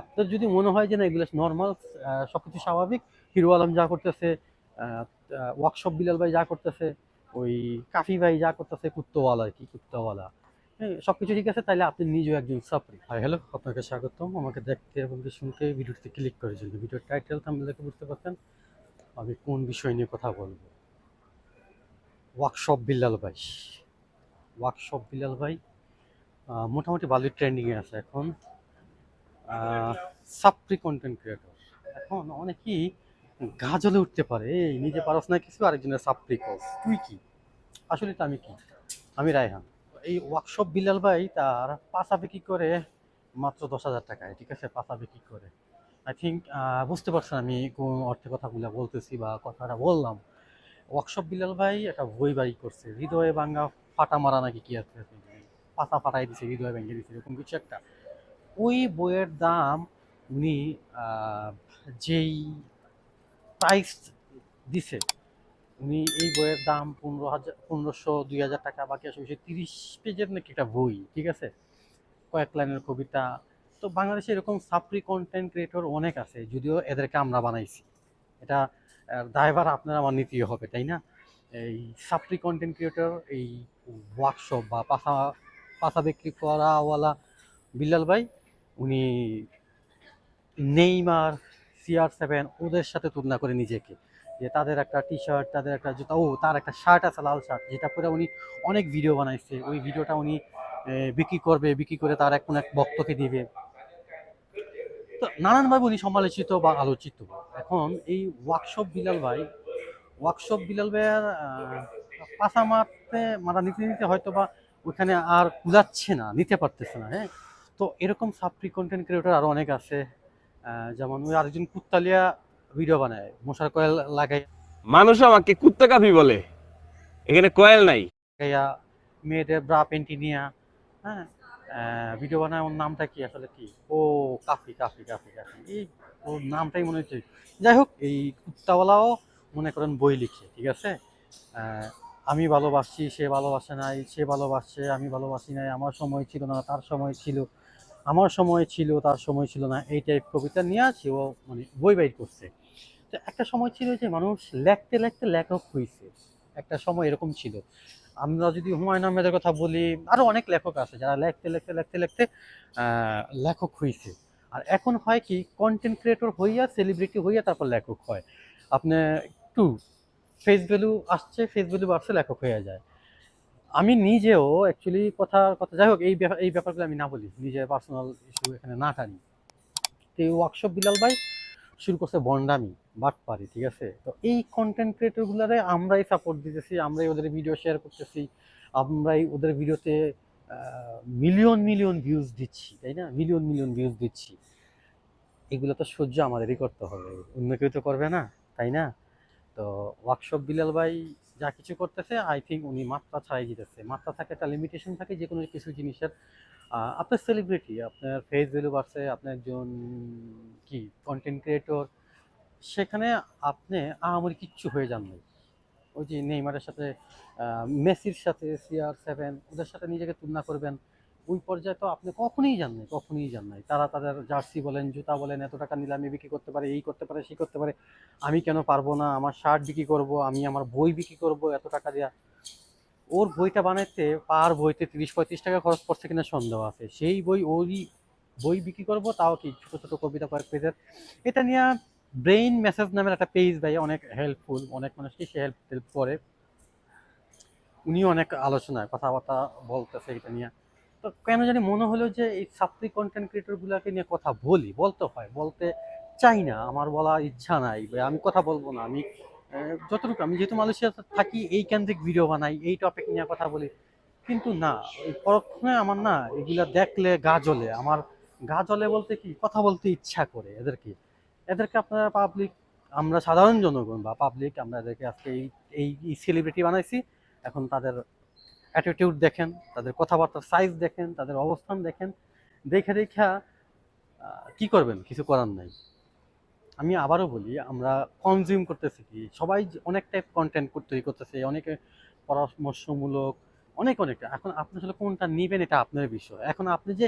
আপনার যদি মনে হয় যে না, এগুলো নর্মাল সবকিছু স্বাভাবিক, হিরো আলম যা করতেছে ওয়ার্কশপ বিলাল ভাই যা করতেছে, ওই কাফি ভাই যা করতেছে, কুত্তওয়ালা আর কি, কুত্তওয়ালা। হ্যাঁ সবকিছু ঠিক আছে তাহলে আপনি নিজেও একজন সাপরি। হাই হ্যালো আপনাকে স্বাগতম। আমাকে দেখতে এবং শুনতে ভিডিওতে ক্লিক করার জন্য। ভিডিওর টাইটেল দেখে বুঝতে পারছেন? আমি কোন বিষয় নিয়ে কথা বলব? ওয়ার্কশপ বিল্লাল ভাই। ওয়ার্কশপ বিল্লাল ভাই মোটামুটি ভালোই ট্রেন্ডিংয়ে আছে এখন। সাপ্রি কন্টেন্ট ক্রিয়েটর এখন অনেকেই গাজলে উঠতে পারে। এই নিজে পারস না কিছু আরেকজনের সাপ্রি কস তুই কি? আসলে তো আমি কি? আমি রায়হান। এই ওয়ার্কশপ বিলাল ভাই, তার পাশা বিক্রি করে মাত্র দশ হাজার টাকায়, ঠিক আছে? পাশা বিক্রি করে। আই থিঙ্ক বুঝতে পারছেন আমি কোন অর্থে কথাগুলো বলতেছি বা কথাটা বললাম। ওয়ার্কশপ বিলাল ভাই একটা বই বাড়ি করছে। হৃদয়ে ভাঙ্গা ফাটা মারা নাকি কি আছে? পাতা ফাটাই দিছে, হৃদয় ভেঙে দিছে, এরকম কিছু একটা। ওই বইয়ের দাম উনি যেই প্রাইস দিছে, উনি এই বইয়ের দাম পনেরো হাজার, পনেরোশো, দুই হাজার টাকা, বাকি আসে বেশি তিরিশ পেজের নাকি একটা বই, ঠিক আছে? কয়েক লাইনের কবিতা। তো বাংলাদেশে এরকম সাপ্রি কন্টেন্ট ক্রিয়েটর অনেক আছে, যদিও এদেরকে আমরা বানাইছি। এটা দায়ভার আপনার আমার নিতেই হবে, তাই না? এই সাপ্রি কন্টেন্ট ক্রিয়েটর এই ওয়ার্কশপ বা পাশা পাশা বিক্রি করাওয়ালা বিল্লাল ভাই উনি নেইমার সিআর সেভেন ওদের সাথে তুলনা করে নিজেকে। যে তাদের একটা টি শার্ট তাদের একটা জুতা, ও, তার একটা শার্ট আছে, লাল শার্ট যেটা পরে উনি অনেক ভিডিও বানাইছে। ওই ভিডিওটা উনি বিক্রি করবে, বিক্রি করে তার এক কোনো এক ভক্তকে দিবে। তো নানানভাবে উনি সমালোচিত বা আলোচিত। এখন এই ওয়ার্কশপ বিলাল ভাই ওয়ার্কশপ বিলাল ভাইয়ের পাশা মারতে মারা নিতে নিতে হয়তো বা ওইখানে আর কুলাচ্ছে না, নিতে পারতেছে না হ্যাঁ? তো এরকম সাপ্রি কন্টেন্ট ক্রিয়েটর আরও অনেক আছে যেমন ওই আরেকজন কুত্তালিয়া ভিডিও বানায় মশার কয়েল লাগাই মানুষ আমাকে কুত্তা কাফি বলে এখানে কয়েল নাই। মেয়েদের ব্রা প্যান্টি নিয়া হ্যাঁ ভিডিও বানায় ওর নামটা কি আসলে কি? ও কাফি কাফি কাফি কাফি। এই ওর নামটাই মনে হচ্ছে। যাই হোক এই কুত্তাওয়ালাও মনে করেন বই লিখে ঠিক আছে? আমি ভালোবাসছি সে ভালোবাসে নাই সে ভালোবাসছে আমি ভালোবাসি নাই আমার সময় ছিল না তার সময় ছিল। আমার সময় ছিল, তার সময় ছিল না, এই টাইপ কবিতা নিয়ে আছে ও মানে বই বাইর করছে। তো একটা সময় ছিল যে মানুষ লেখতে লেখতে লেখক হয়েছে একটা সময় এরকম ছিল। আমরা যদি হুমায়ুন আহমেদের কথা বলি আরও অনেক লেখক আছে যারা লেখতে লেখতে লেখতে লেখতে লেখক হয়েছে আর এখন হয় কি কন্টেন্ট ক্রিয়েটর হইয়া সেলিব্রিটি হইয়া তারপর লেখক হয়। আপনি একটু ফেস ভ্যালু আসছে ফেস ভ্যালু আসছে লেখক হয়ে যায়। আমি নিজেও অ্যাকচুয়ালি কথা কথা যাই হোক এই ব্যাপার, এই ব্যাপারগুলো আমি না বলি, নিজের পার্সোনাল ইস্যু এখানে না টানি। তো এই ওয়ার্কশপ বিলাল ভাই শুরু করছে বন্ডামি বাটপারি, ঠিক আছে? তো এই কন্টেন্ট ক্রিয়েটরগুলোরে আমরাই সাপোর্ট দিতেছি, আমরাই ওদের ভিডিও শেয়ার করতেছি, আমরাই ওদের ভিডিওতে মিলিয়ন মিলিয়ন ভিউজ দিচ্ছি, তাই না? মিলিয়ন মিলিয়ন ভিউজ দিচ্ছি। এগুলো তো সহ্য আমাদেরই করতে হবে, অন্য কেউ তো করবে না, তাই না? তো ওয়ার্কশপ বিলাল ভাই যা কিছু করতেছে আই থিঙ্ক উনি মাত্রা ছাড়াই জিতেছে মাত্রা থাকে, একটা লিমিটেশন থাকে যে কোনো কিছু জিনিসের। আপনার সেলিব্রিটি আপনার ফেস ভ্যালু বাড়ছে আপনি একজন কি কন্টেন্ট ক্রিয়েটর সেখানে আপনি আমার কিচ্ছু হয়ে যান নাই। ওই যে নেইমারের সাথে মেসির সাথে সিআর সেভেন ওদের সাথে নিজেকে তুলনা করবেন। ওই পর্যায়ে তো আপনি কখনোই যান নাই, কখনোই যান নাই। তারা তাদের জার্সি বলেন, জুতা বলেন, এত টাকা নিলামে বিক্রি করতে পারে, এই করতে পারে সেই করতে পারে, আমি কেন পারব না? আমার শার্ট বিক্রি করব, আমি আমার বই বিক্রি করব, এত টাকা দেওয়া ওর বইটা বানাইতে পার বইতে তিরিশ পঁয়ত্রিশ টাকা খরচ পড়ছে কিনা সন্দেহ আছে। সেই বই ওরই বই বিক্রি করব, তাও কি ছোট ছোট কবিতা কয়েক পেজের। এটা নিয়ে ব্রেইন মেসেজ নামের একটা পেজ দেয়, অনেক হেল্পফুল অনেক মানুষকে সে হেল্প হেল্প করে। উনিও অনেক আলোচনায় কথাবার্তা বলতেছে এটা নিয়ে। কেন জানি মনে হলো যে এই সাপ্লি কন্টেন্ট ক্রিয়েটরগুলোকে নিয়ে কথা বলি, বলতে হয়, বলতে চাই না, আমার বলার ইচ্ছা নাই আমি কথা বলব না, আমি যতটুকু, আমি যেহেতু মালয়েশিয়াতে থাকি, এই কেন্দ্রিক ভিডিও বানাই, এই টপিক নিয়ে কথা বলি, কিন্তু না পরক্ষণে আমার না এগুলা দেখলে গা জ্বলে, আমার গা জ্বলে বলতে কি, কথা বলতে ইচ্ছা করে এদেরকে এদেরকে আপনারা পাবলিক আমরা সাধারণ জনগণ বা পাবলিক আমরা এদেরকে আজকে এই এই সেলিব্রিটি বানাইছি, এখন তাদের অ্যাটিটিউড দেখেন, তাদের কথাবার্তার সাইজ দেখেন, তাদের অবস্থান দেখেন, দেখে দেখা কি করবেন? কিছু করার নাই। আমি আবারও বলি, আমরা কনজিউম করতেছি কি? সবাই অনেক টাইপ কন্টেন্ট তৈরি করতেছে, অনেকে পরামর্শমূলক, অনেক অনেক। এখন আপনি আসলে কোনটা নেবেন, এটা আপনার বিষয়। এখন আপনি যে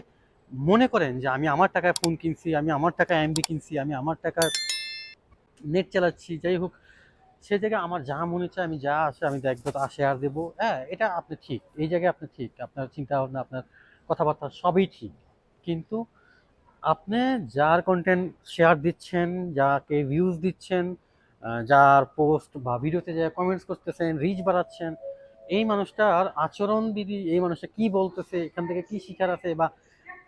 মনে করেন যে, আমি আমার টাকায় ফোন কিনছি, আমি আমার টাকায় এমবি কিনছি, আমি আমার টাকায় নেট চালাচ্ছি, যাই হোক সে জায়গায় আমার যা মনে চায়, আমি যা আসে, আমি দেখব তা শেয়ার দেবো। হ্যাঁ এটা আপনি ঠিক। এই জায়গায় আপনি ঠিক। আপনার চিন্তা ভাবনা আপনার কথাবার্তা সবই ঠিক। কিন্তু আপনি যার কন্টেন্ট শেয়ার দিচ্ছেন, যাকে ভিউজ দিচ্ছেন যার পোস্ট বা ভিডিওতে যা কমেন্টস করতেছেন রিচ বাড়াচ্ছেন, এই মানুষটার আচরণবিধি এই মানুষটা কি বলতেছে, এখান থেকে কি শিখার আছে বা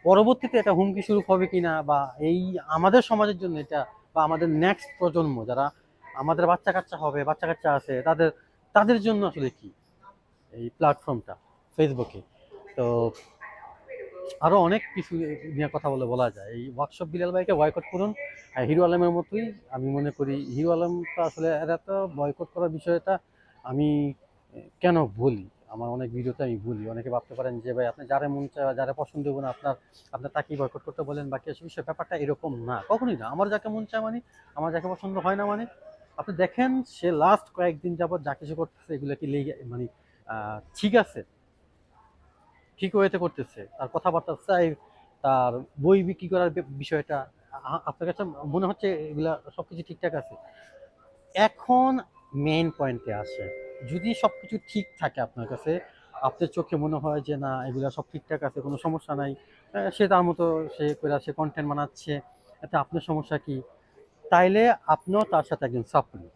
পরবর্তীতে এটা হুমকি স্বরূপ হবে কিনা বা এই আমাদের সমাজের জন্য এটা বা আমাদের নেক্সট প্রজন্ম, যারা আমাদের বাচ্চা কাচ্চা হবে বাচ্চা কাচ্চা আছে, তাদের তাদের জন্য আসলে কি? এই প্ল্যাটফর্মটা ফেসবুকে তো আরও অনেক কিছু নিয়ে কথা বলে বলা যায়। এই ওয়ার্কশপ বিলাল ভাইকে বয়কট করুন। আর হিরো আলমের মতোই আমি মনে করি, হিরো আলমটা আসলে এরা তো বয়কট করার বিষয়টা আমি কেন বলি আমার অনেক ভিডিওতে আমি বলি অনেকে ভাবতে পারেন যে, ভাই, আপনি যারা মন চায়, যারা পছন্দ হবে না আপনার আপনার তাকেই বয়কট করতে বলেন বাকি আসলে বিষয় ব্যাপারটা এরকম না। কখনোই না। আমার যাকে মন চায় মানে আমার যাকে পছন্দ হয় না মানে আপনি দেখেন, সে লাস্ট কয়েকদিন যাবত যা কিছু করতেছে, এগুলো কি মানে ঠিক আছে? ঠিক ওয়েতে করতেছে। তার কথাবার্তা চাই, তার বই বিক্রি করার বিষয়টা আপনার কাছে মনে হচ্ছে এগুলা সব কিছু ঠিকঠাক আছে? এখন মেইন পয়েন্টে আসে যদি সব কিছু ঠিক থাকে আপনার কাছে, আপনার চোখে মনে হয় যে, না, এগুলা সব ঠিকঠাক আছে, কোনো সমস্যা নাই। সে তার মতো সে সে কন্টেন্ট বানাচ্ছে। এতে আপনার সমস্যা কি? তাইলে আপনিও তার সাথে একজন সাপ্রি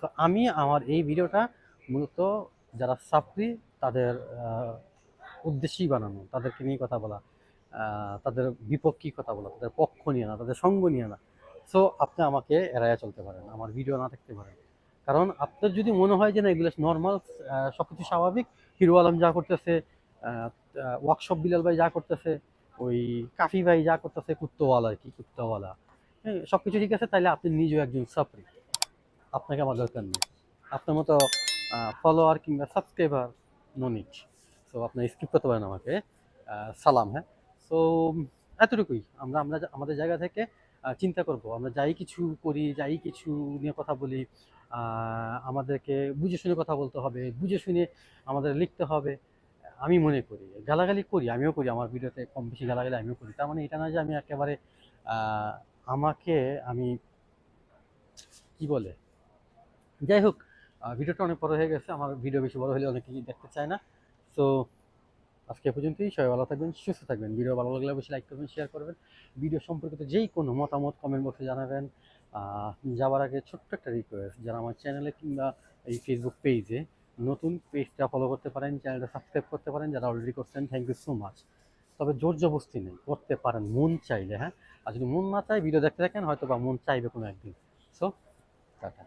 তো আমি আমার এই ভিডিওটা মূলত যারা সাপ্রি তাদের উদ্দেশ্যেই বানানো, তাদেরকে নিয়ে কথা বলা তাদের বিপক্ষে কথা বলা, তাদের পক্ষ নিয়ে না, তাদের সঙ্গ নিয়ে না। সো আপনি আমাকে এড়াইয়া চলতে পারেন, আমার ভিডিও না দেখতে পারেন। কারণ আপনার যদি মনে হয় যে না, এগুলো নর্মাল সব কিছু স্বাভাবিক, হিরো আলম যা করতেছে ওয়ার্কশপ বিলাল ভাই যা করতেছে, ওই কাফি ভাই যা করতেছে, কুত্তওয়ালা আর কি, কুত্তওয়ালা। হ্যাঁ সব কিছু ঠিক আছে তাহলে আপনি নিজেও একজন সাপ্রি। আপনাকে আমার দরকার নেই। আপনার মতো ফলোয়ার কিংবা সাবস্ক্রাইবার নো নিড সো আপনি স্কিপ করতে পারেন আমাকে। সালাম হ্যাঁ। সো এতটুকুই। আমরা আমরা আমাদের জায়গা থেকে চিন্তা করব। আমরা যাই কিছু করি, যাই কিছু নিয়ে কথা বলি আমাদেরকে বুঝে শুনে কথা বলতে হবে, বুঝে শুনে আমাদের লিখতে হবে। আমি মনে করি, গালাগালি করি, আমিও করি। আমার ভিডিওতে কম বেশি গালাগালি আমিও করি। তার মানে এটা না যে আমি একেবারে আমাকে আমি কি বলে? যাই হোক ভিডিওটা অনেক বড় হয়ে গেছে। আমার ভিডিও বেশি বড় হলে অনেকেই দেখতে চায় না। সো আজকে পর্যন্তই। সবাই ভালো থাকবেন, সুস্থ থাকবেন। ভিডিও ভালো লাগলে অবশ্যই লাইক করবেন শেয়ার করবেন। ভিডিও সম্পর্কিত যেই কোনো মতামত কমেন্ট বক্সে জানাবেন। যাওয়ার আগে ছোট্ট একটা রিকোয়েস্ট যারা আমার চ্যানেলে কিংবা এই ফেসবুক পেজে নতুন পেজটা ফলো করতে পারেন চ্যানেলটা সাবস্ক্রাইব করতে পারেন, যারা অলরেডি করছেন থ্যাংক ইউ সো মাচ তবে জোর জবস্তি নেই, করতে পারেন, মন চাইলে হ্যাঁ? আর যদি মন না চায় ভিডিও দেখতে থাকেন হয়তো বা মন চাইবে কোনো একদিন। So tata.